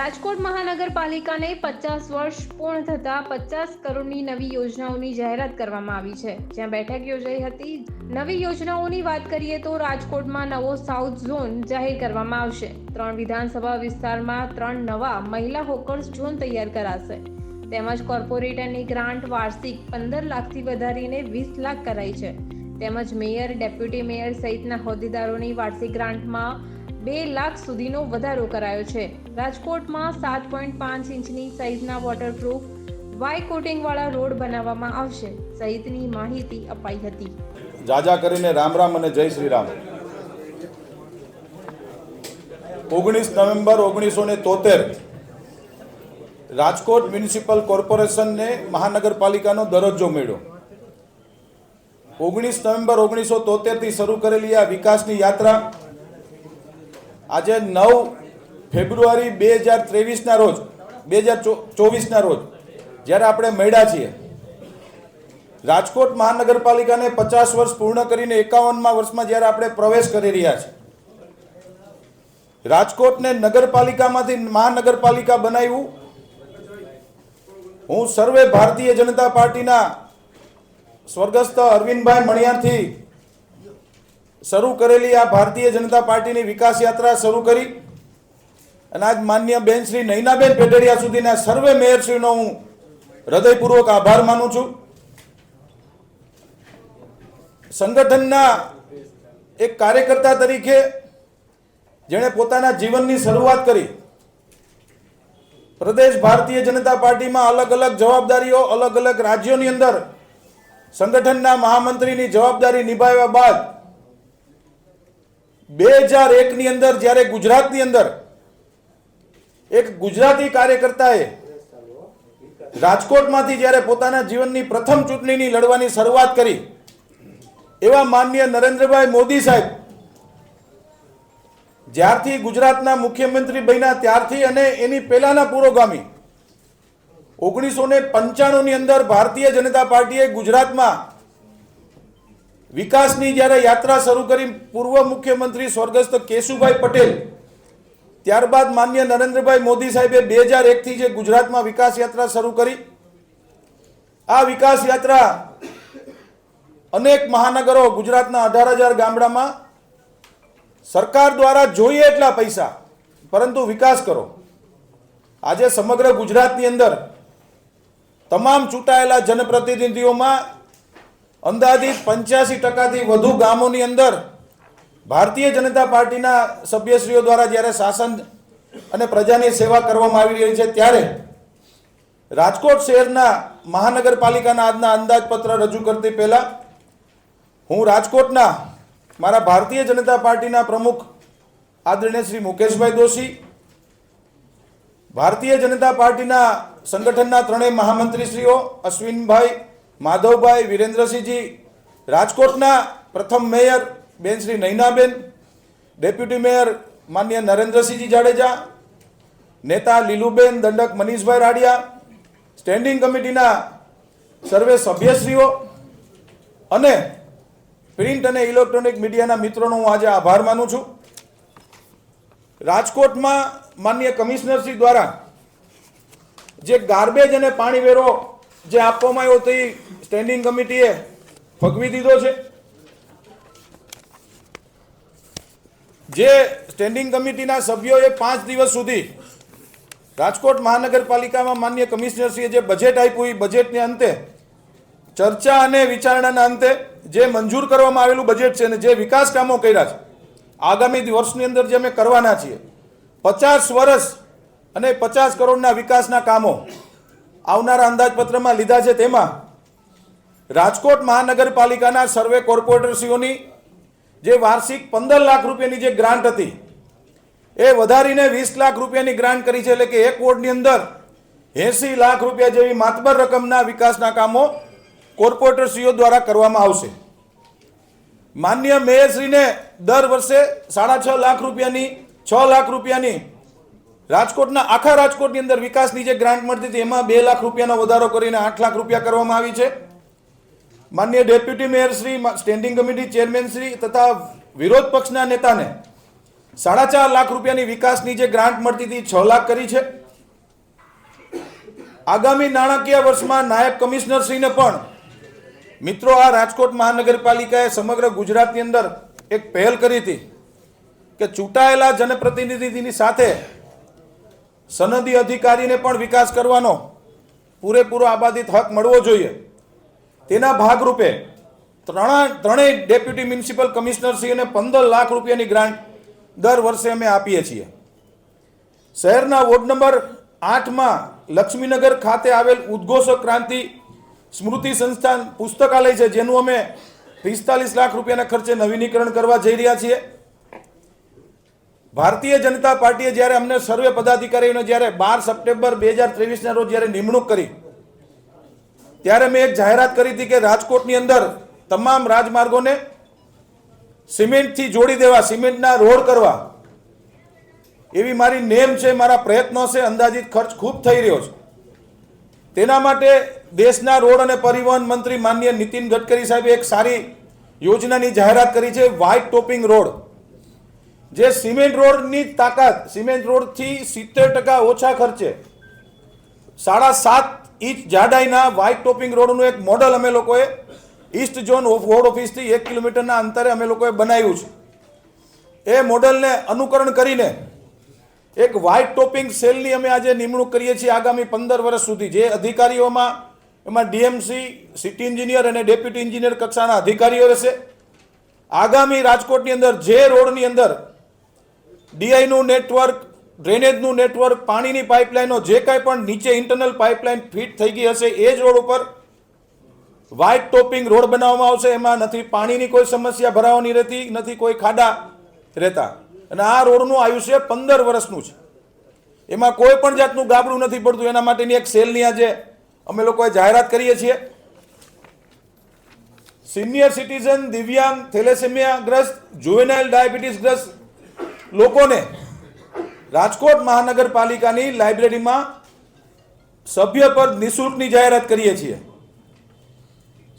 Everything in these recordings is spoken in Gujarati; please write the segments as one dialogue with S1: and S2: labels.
S1: રાજકોટ મહાનગરપાલિકાને પચાસ વર્ષ પૂર્ણ થતા પચાસ કરોડની નવી યોજનાઓની જાહેરાત કરવામાં આવી છે. જ્યાં બેઠક યોજાઈ હતી. નવી યોજનાઓની વાત કરીએ તો રાજકોટમાં નવો સાઉથ ઝોન જાહેર કરવામાં આવશે. ત્રણ વિધાનસભા વિસ્તારમાં ત્રણ નવા મહિલા હોકર્સ ઝોન તૈયાર કરાશે. તેમજ કોર્પોરેટરની ગ્રાન્ટ વાર્ષિક પંદર લાખથી વધારીને વીસ લાખ કરાઈ છે. તેમજ મેયર ડેપ્યુટી મેયર સહિતના હોદ્દેદારોની વાર્ષિક ગ્રાન્ટમાં બે લાખ સુધીનો વધારો કરાયો છે. રાજકોટમાં સાત પોઈન્ટ પાંચ ઇંચની સાઇઝના વોટરપ્રૂફ વાય કોટિંગવાળા રોડ બનાવવામાં આવશે. સહિતની માહિતી અપાઈ હતી.
S2: જાજા કરીને રામ રામ અને જય શ્રી રામ. ઓગણીસ નવેમ્બર ઓગણીસો ને તોતેર રાજકોટ મ્યુનિસિપલ કોર્પોરેશનને મહાનગરપાલિકાનો દરજ્જો મળ્યો. ઓગણીસ નવેમ્બર ઓગણીસો તોતેરથી શરૂ કરેલી આ વિકાસની યાત્રા આજે નવ ફેબ્રુઆરી બે હજાર ત્રેવીસના રોજ, બે હજાર ચોવીસના રોજ, જ્યારે આપણે મળ્યા છીએ, રાજકોટ મહાનગરપાલિકાને પચાસ વર્ષ પૂર્ણ કરીને એકાવનમાં વર્ષમાં જ્યારે આપણે પ્રવેશ કરી રહ્યા છીએ, રાજકોટને નગરપાલિકામાંથી મહાનગરપાલિકા બનાવ્યું. હું સર્વે ભારતીય જનતા પાર્ટીના સ્વર્ગસ્થ અરવિંદભાઈ મણિયારથી શરૂ કરેલી આ ભારતીય જનતા પાર્ટીની વિકાસ યાત્રા શરૂ કરી અને આજ માન્ય બેન શ્રી નૈનાબેન પેટડિયા સુધીના સર્વે મેયરશ્રીનો હું હૃદયપૂર્વક આભાર માનું છું. સંગઠનના એક કાર્યકર્તા તરીકે જેણે પોતાના જીવનની શરૂઆત કરી. પ્રદેશ ભારતીય જનતા પાર્ટીમાં અલગ અલગ જવાબદારીઓ અલગ અલગ રાજ્યોની અંદર સંગઠનના મહામંત્રીની જવાબદારી નિભાવ્યા બાદ બે હજાર એકની અંદર, જ્યારે ગુજરાતની અંદર એક ગુજરાતી કાર્યકર્તાએ રાજકોટમાંથી જ્યારે પોતાના જીવનની પ્રથમ ચૂંટણીની લડવાની શરૂઆત કરી, એવા માનનીય નરેન્દ્રભાઈ મોદી સાહેબ, જ્યારથી ગુજરાતના મુખ્યમંત્રી બન્યા, ત્યારથી અને એની પહેલાના પુરોગામી ઓગણીસો ને પંચાણુંની અંદર ભારતીય જનતા પાર્ટીએ ગુજરાતમાં વિકાસની જ્યારે યાત્રા શરૂ કરી પૂર્વ મુખ્યમંત્રી સ્વર્ગસ્થ કેશુભાઈ પટેલ, ત્યારબાદ માન્ય નરેન્દ્રભાઈ મોદી સાહેબે બે હજાર એકથી જે ગુજરાતમાં વિકાસ યાત્રા શરૂ કરી, આ વિકાસ યાત્રા અનેક મહાનગરો ગુજરાતના અઢાર હજાર ગામડામાં સરકાર દ્વારા જોઈએ એટલા પૈસા, પરંતુ વિકાસ કરો. આજે સમગ્ર ગુજરાતની અંદર તમામ ચૂંટાયેલા જનપ્રતિનિધિઓમાં અંદાજિત પંચ્યાસી ટકાથી વધુ ગામોની અંદર ભારતીય જનતા પાર્ટીના સભ્યશ્રીઓ દ્વારા જ્યારે શાસન અને પ્રજાની સેવા કરવામાં આવી રહી છે, ત્યારે રાજકોટ શહેરના મહાનગરપાલિકાના આજના અંદાજપત્ર રજૂ કરતી પહેલા હું રાજકોટના મારા ભારતીય જનતા પાર્ટીના પ્રમુખ આદરણીય શ્રી મુકેશભાઈ દોશી, ભારતીય જનતા પાર્ટીના સંગઠનના ત્રણેય મહામંત્રીશ્રીઓ અશ્વિનભાઈ માધવભાઈ વિરેન્દ્રસિંહજી, રાજકોટના પ્રથમ મેયર બેન શ્રી નૈનાબેન, ડેપ્યુટી મેયર માન્ય નરેન્દ્રસિંહજી જાડેજા, નેતા લીલુબેન, દંડક મનીષભાઈ રાડિયા, સ્ટેન્ડિંગ કમિટીના સર્વે સભ્યશ્રીઓ અને પ્રિન્ટ અને ઇલેક્ટ્રોનિક મીડિયાના મિત્રોનો હું આજે આભાર માનું છું. રાજકોટમાં માન્ય કમિશનરશ્રી દ્વારા જે ગાર્બેજ અને પાણી વેરો જે આપવામાં આવ્યો તે સ્ટેન્ડિંગ કમિટીએ ફગવી દીધો છે. જે સ્ટેન્ડિંગ કમિટીના સભ્યોએ પાંચ દિવસ સુધી રાજકોટ મહાનગરપાલિકામાં માન્ય કમિશનરશ્રીએ જે બજેટ આપ્યું, એ બજેટને અંતે ચર્ચા અને વિચારણાના અંતે જે મંજૂર કરવામાં આવેલું બજેટ છે અને જે વિકાસ કામો કર્યા છે, આગામી વર્ષની અંદર જે અમે કરવાના છીએ, પચાસ વર્ષ અને પચાસ કરોડના વિકાસના કામો આવનારા અંદાજપત્રમાં લીધા છે તેમાં રાજકોટ મહાનગરપાલિકાના સર્વે કોર્પોરેટરશ્રીઓની જે વાર્ષિક પંદર લાખ રૂપિયાની જે ગ્રાન્ટ હતી, એ વધારીને વીસ લાખ રૂપિયાની ગ્રાન્ટ કરી છે. એટલે કે એક વોર્ડની અંદર એંસી લાખ રૂપિયા જેવી માતબર રકમના વિકાસના કામો કોર્પોરેટરશ્રીઓ દ્વારા કરવામાં આવશે. માન્ય મેયરશ્રીને દર વર્ષે સાડા છ લાખ રૂપિયાની, છ લાખ રૂપિયાની રાજકોટના આખા રાજકોટની અંદર વિકાસની જે ગ્રાન્ટ મળતી હતી, એમાં બે લાખ રૂપિયાનો વધારો કરીને આઠ લાખ રૂપિયા કરવામાં આવી છે. માન્ય deputy mayor Shri standing committee chairman Shri તથા વિરોધ પક્ષના નેતાને સાડા ચાર લાખ રૂપિયાની વિકાસની જે ગ્રાન્ટ મળતી હતી, છ લાખ કરી છે. આગામી નાણાકીય વર્ષમાં નાયબ કમિશનરશ્રીને પણ મિત્રો આ રાજકોટ મહાનગરપાલિકાએ સમગ્ર ગુજરાતની અંદર એક પહેલ કરી હતી કે ચૂંટાયેલા જનપ્રતિનિધિની સાથે સનદી અધિકારીને પણ વિકાસ કરવાનો પૂરેપૂરો આબાદિત હક મળવો જોઈએ. તેના ભાગરૂપે ત્રણા ત્રણેય ડેપ્યુટી મ્યુનિસિપલ કમિશનરશ્રીને પંદર લાખ રૂપિયાની ગ્રાન્ટ દર વર્ષે અમે આપીએ છીએ. શહેરના વોર્ડ નંબર આઠમાં લક્ષ્મીનગર ખાતે આવેલ ઉદ્ઘોષક ક્રાંતિ સ્મૃતિ સંસ્થાન પુસ્તકાલય છે, જેનું અમે પિસ્તાલીસ લાખ રૂપિયાના ખર્ચે નવીનીકરણ કરવા જઈ રહ્યા છીએ. ભારતીય જનતા પાર્ટીએ જ્યારે અમને સર્વે પદાધિકારીઓને જ્યારે બાર સપ્ટેમ્બર બે હજાર ત્રેવીસના રોજ જ્યારે નિમણૂક કરી, ત્યારે મેં એક જાહેરાત કરી હતી કે રાજકોટની અંદર તમામ રાજમાર્ગોને સિમેન્ટથી જોડી દેવા, સિમેન્ટના રોડ કરવા. એવી મારી નેમ છે, મારા પ્રયત્નો છે, અંદાજિત ખર્ચ ખૂબ થઈ રહ્યો છે. તેના માટે દેશના રોડ અને પરિવહન મંત્રી માનનીય નીતિન ગડકરી સાહેબે એક સારી યોજનાની જાહેરાત કરી છે વ્હાઇટ ટોપિંગ રોડ જે સિમેન્ટ રોડની તાકાત, સિમેન્ટ રોડથી સિત્તેર ટકા ઓછા ખર્ચે. સાડા સાત ઇંચ જાડાઈના વ્હાઇટ ટોપિંગ રોડનું એક મોડલ અમે લોકોએ ઈસ્ટ ઝોન વોર્ડ ઓફિસથી એક કિલોમીટરના અંતરે અમે લોકોએ બનાવ્યું છે. એ મોડલને અનુકરણ કરીને એક વ્હાઇટ ટોપિંગ સેલની અમે આજે નિમણૂક કરીએ છીએ આગામી પંદર વર્ષ સુધી. જે અધિકારીઓમાં એમાં ડીએમસી સિટી એન્જિનિયર અને ડેપ્યુટી એન્જિનિયર કક્ષાના અધિકારીઓ રહેશે. આગામી રાજકોટની અંદર જે રોડની અંદર ડીઆઈનું નેટવર્ક, ડ્રેનેજનું નેટવર્ક, પાણીની પાઇપલાઇનો જે કાંઈ પણ નીચે ઇન્ટરનલ પાઇપલાઇન ફિટ થઈ ગઈ હશે, એ જ રોડ ઉપર વ્હાઇટ ટોપિંગ રોડ બનાવવામાં આવશે. એમાં નથી પાણીની કોઈ સમસ્યા, ભરાવાની રહેતી નથી, કોઈ ખાડા રહેતા. અને આ રોડનું આયુષ્ય પંદર વર્ષનું છે. એમાં કોઈ પણ જાતનું ગાબડું નથી પડતું. એના માટેની એક સેલની આજે અમે લોકોએ જાહેરાત કરીએ છીએ. સિનિયર સિટીઝન દિવ્યાંગ થેલેસેમિયા ગ્રસ્ત જુવેનાઇલ ડાયાબિટીસ ગ્રસ્ત લોકોને રાજકોટ મહાનગરપાલિકાની લાઇબ્રેરીમાં સભ્ય પર નિઃશુલ્કની જાહેરાત કરીએ છીએ.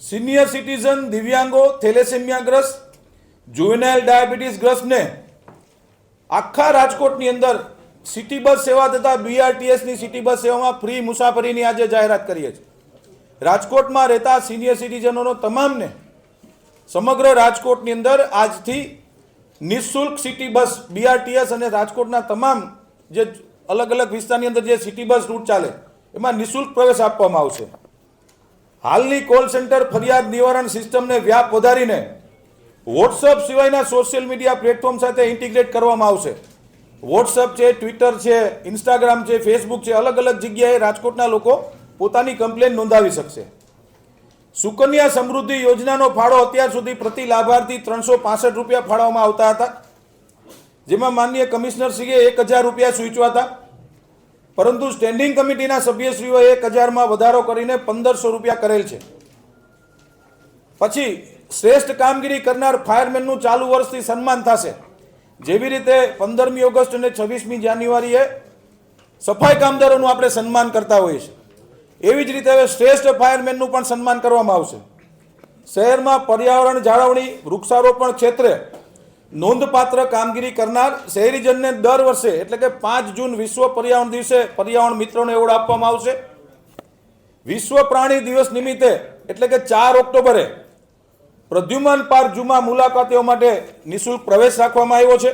S2: સિનિયર સિટીઝન દિવ્યાંગો થેલેસેમિયા ગ્રસ્ત જુવેનાઇલ ડાયાબિટીસ ગ્રસ્તને આખા રાજકોટની અંદર સિટી બસ સેવા તથા બીઆરટીએસની સિટી બસ સેવામાં ફ્રી મુસાફરીની આજે જાહેરાત કરીએ છીએ. રાજકોટમાં રહેતા સિનિયર સિટીઝનોનો તમામને સમગ્ર રાજકોટની અંદર આજથી નિઃશુલ્ક સિટી બસ બીઆરટીએસ અને રાજકોટના તમામ જે અલગ અલગ વિસ્તારની અંદર જે સિટી બસ રૂટ ચાલે, એમાં નિઃશુલ્ક પ્રવેશ આપવામાં આવશે. હાલની કોલ સેન્ટર ફરિયાદ નિવારણ સિસ્ટમને વ્યાપ વધારીને વોટ્સઅપ સિવાયના સોશિયલ મીડિયા પ્લેટફોર્મ સાથે ઇન્ટિગ્રેટ કરવામાં આવશે. વોટ્સઅપ છે ટ્વિટર છે ઇન્સ્ટાગ્રામ છે ફેસબુક છે, અલગ અલગ જગ્યાએ રાજકોટના લોકો પોતાની કમ્પ્લેન નોંધાવી શકશે. સુકન્યા સમૃદ્ધિ યોજનાનો ફાળો અત્યાર સુધી પ્રતિ લાભાર્થી ત્રણસો પાસઠ રૂપિયા ફાળવવામાં આવતા હતા. જેમાં માનનીય કમિશનરશ્રીએ એક હજાર રૂપિયા સૂચવા હતા પરંતુ સ્ટેન્ડિંગ કમિટીના સભ્યશ્રીઓએ એક હજારમાં વધારો કરીને પંદરસો રૂપિયા કરેલ છે. પછી શ્રેષ્ઠ કામગીરી કરનાર ફાયરમેનનું ચાલુ વર્ષથી સન્માન થશે. જેવી રીતે પંદરમી ઓગસ્ટ અને છવ્વીસમી જાન્યુઆરીએ સફાઈ કામદારોનું આપણે સન્માન કરતા હોઈએ છીએ. એવી જ રીતે હવે શ્રેષ્ઠ ફાયરમેનનું પણ સન્માન કરવામાં આવશે. શહેરમાં પર્યાવરણ જાળવણી, વૃક્ષારોપણ ક્ષેત્રે નોંધપાત્ર કામગીરી કરનાર શહેરીજનને દર વર્ષે એટલે કે પાંચ જૂન વિશ્વ પર્યાવરણ દિવસે પર્યાવરણ મિત્રોને એવોર્ડ આપવામાં આવશે. વિશ્વ પ્રાણી દિવસ નિમિત્તે એટલે કે ચાર ઓક્ટોબરે પ્રદ્યુમન પાર્ક જૂમાં મુલાકાતીઓ માટે નિઃશુલ્ક પ્રવેશ રાખવામાં આવ્યો છે.